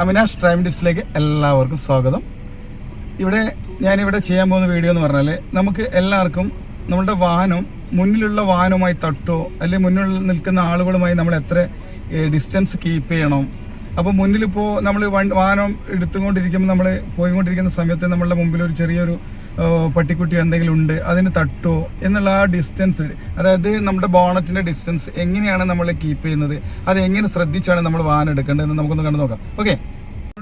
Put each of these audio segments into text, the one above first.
അവിനാഷ് ട്രൈം ടിപ്സിലേക്ക് എല്ലാവർക്കും സ്വാഗതം. ഇവിടെ ഞാനിവിടെ ചെയ്യാൻ പോകുന്ന വീഡിയോ എന്ന് പറഞ്ഞാൽ നമുക്ക് എല്ലാവർക്കും നമ്മുടെ വാഹനം മുന്നിലുള്ള വാഹനവുമായി തട്ടോ അല്ലെങ്കിൽ മുന്നിൽ നിൽക്കുന്ന ആളുകളുമായി നമ്മൾ എത്ര ഡിസ്റ്റൻസ് കീപ്പ് ചെയ്യണം. അപ്പോൾ മുന്നിലിപ്പോൾ നമ്മൾ വാഹനം എടുത്തുകൊണ്ടിരിക്കുമ്പോൾ നമ്മൾ പോയിക്കൊണ്ടിരിക്കുന്ന സമയത്ത് നമ്മളുടെ മുമ്പിൽ ഒരു ചെറിയൊരു പട്ടിക്കുട്ടി എന്തെങ്കിലും ഉണ്ട് അതിന് തട്ടോ എന്നുള്ള ആ ഡിസ്റ്റൻസ് അതായത് നമ്മുടെ ബോണറ്റിന്റെ ഡിസ്റ്റൻസ് എങ്ങനെയാണ് നമ്മൾ കീപ്പ് ചെയ്യുന്നത് അത് എങ്ങനെ ശ്രദ്ധിച്ചാണ് നമ്മൾ വാഹനം എടുക്കേണ്ടതെന്ന് നമുക്കൊന്ന് കണ്ടു നോക്കാം. ഓക്കെ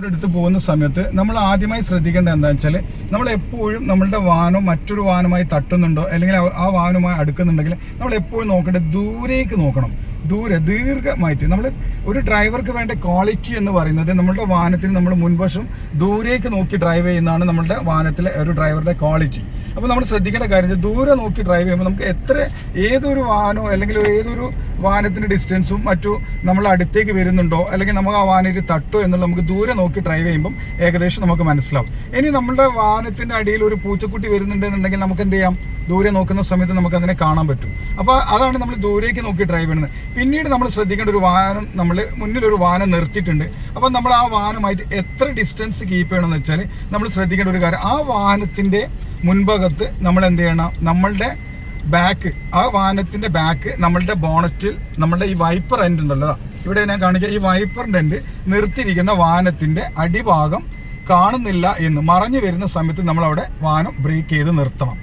എടുത്ത് പോകുന്ന സമയത്ത് നമ്മൾ ആദ്യമായി ശ്രദ്ധിക്കേണ്ടത് എന്താ വെച്ചാൽ നമ്മൾ എപ്പോഴും നമ്മളുടെ വാഹനം മറ്റൊരു വാഹനമായി തട്ടുന്നുണ്ടോ അല്ലെങ്കിൽ ആ- ആ വാഹനവുമായി അടുക്കുന്നുണ്ടെങ്കിൽ നമ്മൾ എപ്പോഴും നോക്കേണ്ടത് ദൂരേക്ക് നോക്കണം. ദൂരെ ദീർഘമായിട്ട്. നമ്മൾ ഒരു ഡ്രൈവർക്ക് വേണ്ട ക്വാളിറ്റി എന്ന് പറയുന്നത് നമ്മളുടെ വാഹനത്തിന് നമ്മൾ മുൻവശം ദൂരേക്ക് നോക്കി ഡ്രൈവ് ചെയ്യുന്നതാണ് നമ്മളുടെ വാഹനത്തിലെ ഒരു ഡ്രൈവറുടെ ക്വാളിറ്റി. അപ്പോൾ നമ്മൾ ശ്രദ്ധിക്കേണ്ട കാര്യം ദൂരെ നോക്കി ഡ്രൈവ് ചെയ്യുമ്പോൾ നമുക്ക് എത്ര ഏതൊരു വാഹനമോ അല്ലെങ്കിൽ ഏതൊരു വാഹനത്തിന്റെ ഡിസ്റ്റൻസും മറ്റു നമ്മൾ അടുത്തേക്ക് വരുന്നുണ്ടോ അല്ലെങ്കിൽ നമുക്ക് ആ വാഹനത്തിൽ തട്ടോ എന്നുള്ളത് നമുക്ക് ദൂരെ നോക്കി ഡ്രൈവ് ചെയ്യുമ്പോൾ ഏകദേശം നമുക്ക് മനസ്സിലാവും. ഇനി നമ്മുടെ വാഹനത്തിന്റെ അടിയിൽ ഒരു പൂച്ചക്കുട്ടി വരുന്നുണ്ടെന്നുണ്ടെങ്കിൽ നമുക്ക് എന്ത് ചെയ്യാം? ദൂരെ നോക്കുന്ന സമയത്ത് നമുക്ക് അതിനെ കാണാൻ പറ്റും. അപ്പോൾ അതാണ് നമ്മൾ ദൂരേക്ക് നോക്കി ഡ്രൈവ് ചെയ്യുന്നത്. പിന്നീട് നമ്മൾ ശ്രദ്ധിക്കേണ്ട ഒരു വാഹനം നമ്മൾ മുന്നിൽ ഒരു വാഹനം നിർത്തിയിട്ടുണ്ട്. അപ്പോൾ നമ്മൾ ആ വാഹനമായിട്ട് എത്ര ഡിസ്റ്റൻസ് കീപ്പ് ചെയ്യണമെന്ന് വെച്ചാൽ നമ്മൾ ശ്രദ്ധിക്കേണ്ട ഒരു കാര്യം ആ വാഹനത്തിന്റെ മുൻഭാഗത്ത് നമ്മൾ എന്ത് ചെയ്യണം? നമ്മളുടെ ബാക്ക് ആ വാഹനത്തിന്റെ ബാക്ക് നമ്മളുടെ ബോണറ്റിൽ നമ്മളുടെ ഈ വൈപ്പർ എൻഡ് ഉണ്ടല്ലോ. ഇവിടെ ഞാൻ കാണിക്കുക ഈ വൈപ്പറിന്റെ എൻഡ് നിർത്തിയിരിക്കുന്ന വാഹനത്തിന്റെ അടിഭാഗം കാണുന്നില്ല എന്ന് മറഞ്ഞു വരുന്ന സമയത്ത് നമ്മൾ അവിടെ വാഹനം ബ്രേക്ക് ചെയ്ത് നിർത്തണം.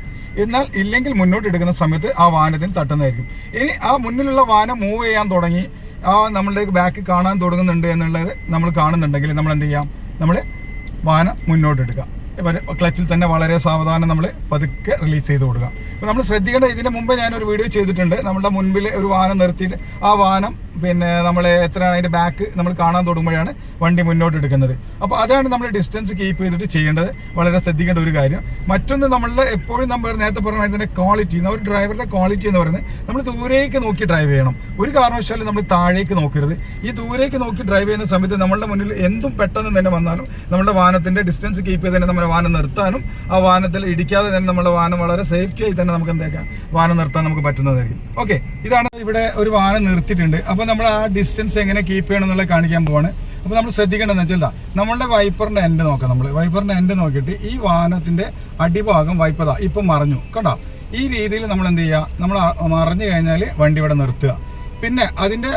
എന്നാൽ ഇല്ലെങ്കിൽ മുന്നോട്ട് എടുക്കുന്ന സമയത്ത് ആ വാഹനത്തിന് തട്ടുന്നതായിരിക്കും. ഇനി ആ മുന്നിലുള്ള വാഹനം മൂവ് ചെയ്യാൻ തുടങ്ങി ആ നമ്മളുടെ ബാക്ക് കാണാൻ തുടങ്ങുന്നുണ്ട് എന്നുള്ളത് നമ്മൾ കാണുന്നുണ്ടെങ്കിൽ നമ്മൾ എന്ത് ചെയ്യാം? നമ്മൾ വാഹനം മുന്നോട്ട് എടുക്കുക ഇവർ ക്ലച്ചിൽ തന്നെ വളരെ സാവധാനം നമ്മൾ പതുക്കെ റിലീസ് ചെയ്ത് കൊടുക്കുക. അപ്പോൾ നമ്മൾ ശ്രദ്ധിക്കേണ്ട ഇതിന് മുമ്പ് ഞാനൊരു വീഡിയോ ചെയ്തിട്ടുണ്ട്. നമ്മുടെ മുൻപിൽ ഒരു വാഹനം നിർത്തിയിട്ട് ആ വാഹനം പിന്നെ നമ്മൾ എത്രയാണ് അതിന്റെ ബാക്ക് നമ്മൾ കാണാൻ തുടങ്ങുമ്പോഴാണ് വണ്ടി മുന്നോട്ട് എടുക്കുന്നത് അപ്പോൾ അതാണ് നമ്മൾ ഡിസ്റ്റൻസ് കീപ്പ് ചെയ്തിട്ട് ചെയ്യേണ്ടത്. വളരെ ശ്രദ്ധിക്കേണ്ട ഒരു കാര്യം. മറ്റൊന്ന് നമ്മളുടെ എപ്പോഴും നമ്മൾ നേരത്തെ പറഞ്ഞ അതിന്റെ ക്വാളിറ്റി ഒരു ഡ്രൈവറുടെ ക്വാളിറ്റി എന്ന് പറയുന്നത് നമ്മൾ ദൂരേക്ക് നോക്കി ഡ്രൈവ് ചെയ്യണം. ഒരു കാരണവശാലും നമ്മൾ താഴേക്ക് നോക്കരുത്. ഈ ദൂരേക്ക് നോക്കി ഡ്രൈവ് ചെയ്യുന്ന സമയത്ത് നമ്മളുടെ മുന്നിൽ എന്തും പെട്ടെന്ന് തന്നെ വന്നാലും നമ്മുടെ വാഹനത്തിന്റെ ഡിസ്റ്റൻസ് കീപ്പ് ചെയ്ത് തന്നെ നമ്മുടെ വാഹനം നിർത്താനും ആ വാഹനത്തിൽ ഇടിക്കാതെ തന്നെ നമ്മുടെ വാഹനം വളരെ സേഫ്റ്റി ആയി തന്നെ നമുക്ക് എന്തേക്കാം വാഹനം നിർത്താൻ നമുക്ക് പറ്റുന്നതായിരിക്കും. ഓക്കെ ഇതാണ് ഇവിടെ ഒരു വാഹനം നിർത്തിയിട്ടുണ്ട്. അപ്പോൾ നമ്മൾ ആ ഡിസ്റ്റൻസ് എങ്ങനെ കീപ്പ് ചെയ്യണം എന്നുള്ളത് കാണിക്കാൻ പോവാണ്. അപ്പോൾ നമ്മൾ ശ്രദ്ധിക്കേണ്ടതെന്ന് വെച്ചാൽ നമ്മളുടെ വൈപ്പറിന്റെ എൻഡ് നോക്കാം നമ്മൾ വൈപ്പറിന്റെ എൻഡ് നോക്കിയിട്ട് ഈ വാഹനത്തിന്റെ അടിഭാഗം വൈപ്പതാ ഇപ്പം മറഞ്ഞു. കണ്ടോ? ഈ രീതിയിൽ നമ്മൾ എന്ത് ചെയ്യുക നമ്മൾ മറിഞ്ഞു കഴിഞ്ഞാൽ വണ്ടി ഇവിടെ നിർത്തുക. പിന്നെ അതിന്റെ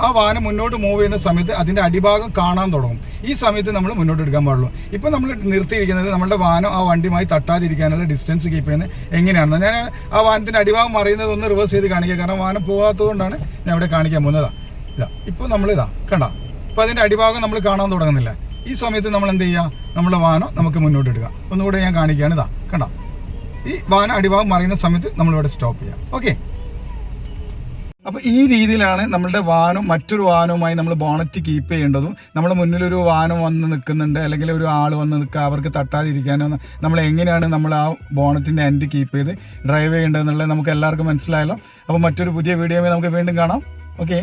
ആ വാഹനം മുന്നോട്ട് മൂവ് ചെയ്യുന്ന സമയത്ത് അതിന്റെ അടിഭാഗം കാണാൻ തുടങ്ങും. ഈ സമയത്ത് നമ്മൾ മുന്നോട്ട് എടുക്കാൻ പാടുള്ളൂ. ഇപ്പം നമ്മൾ നിർത്തിയിരിക്കുന്നത് നമ്മുടെ വാഹനം ആ വണ്ടിയുമായി തട്ടാതിരിക്കാനുള്ള ഡിസ്റ്റൻസ് കീപ്പ് ചെയ്യുന്നത് എങ്ങനെയാണെന്ന്. ഞാൻ ആ വാഹനത്തിന്റെ അടിഭാഗം മറിയുന്നത് ഒന്ന് റിവേഴ്സ് ചെയ്ത് കാണിക്കുക കാരണം വാഹനം പോകാത്തതുകൊണ്ടാണ് ഞാൻ ഇവിടെ കാണിക്കാൻ പോകുന്നത്. ഇതാ ഇപ്പോൾ നമ്മൾ ഇതാ കണ്ട? ഇപ്പം അതിന്റെ അടിഭാഗം നമ്മൾ കാണാൻ തുടങ്ങുന്നില്ല. ഈ സമയത്ത് നമ്മൾ എന്ത് ചെയ്യുക നമ്മുടെ വാഹനം നമുക്ക് മുന്നോട്ട് എടുക്കുക ഒന്നുകൂടെ ഞാൻ കാണിക്കുകയാണ്. ഇതാ കണ്ട? ഈ വാഹനം അടിഭാഗം മറിയുന്ന സമയത്ത് നമ്മളിവിടെ സ്റ്റോപ്പ് ചെയ്യാം. ഓക്കെ അപ്പൊ ഈ രീതിയിലാണ് നമ്മളുടെ വാഹനം മറ്റൊരു വാഹനവുമായി നമ്മൾ ബോണറ്റ് കീപ്പ് ചെയ്യേണ്ടതും. നമ്മുടെ മുന്നിലൊരു വാഹനം വന്ന് നിൽക്കുന്നുണ്ട് അല്ലെങ്കിൽ ഒരു ആൾ വന്ന് നിൽക്കുക അവർക്ക് തട്ടാതിരിക്കാനോ നമ്മൾ എങ്ങനെയാണ് നമ്മൾ ആ ബോണറ്റിന്റെ എൻഡ് കീപ്പ് ചെയ്ത് ഡ്രൈവ് ചെയ്യേണ്ടതെന്നുള്ളത് നമുക്ക് എല്ലാവർക്കും മനസ്സിലായല്ലോ. അപ്പോൾ മറ്റൊരു പുതിയ വീഡിയോയിൽ നമുക്ക് വീണ്ടും കാണാം. ഓക്കെ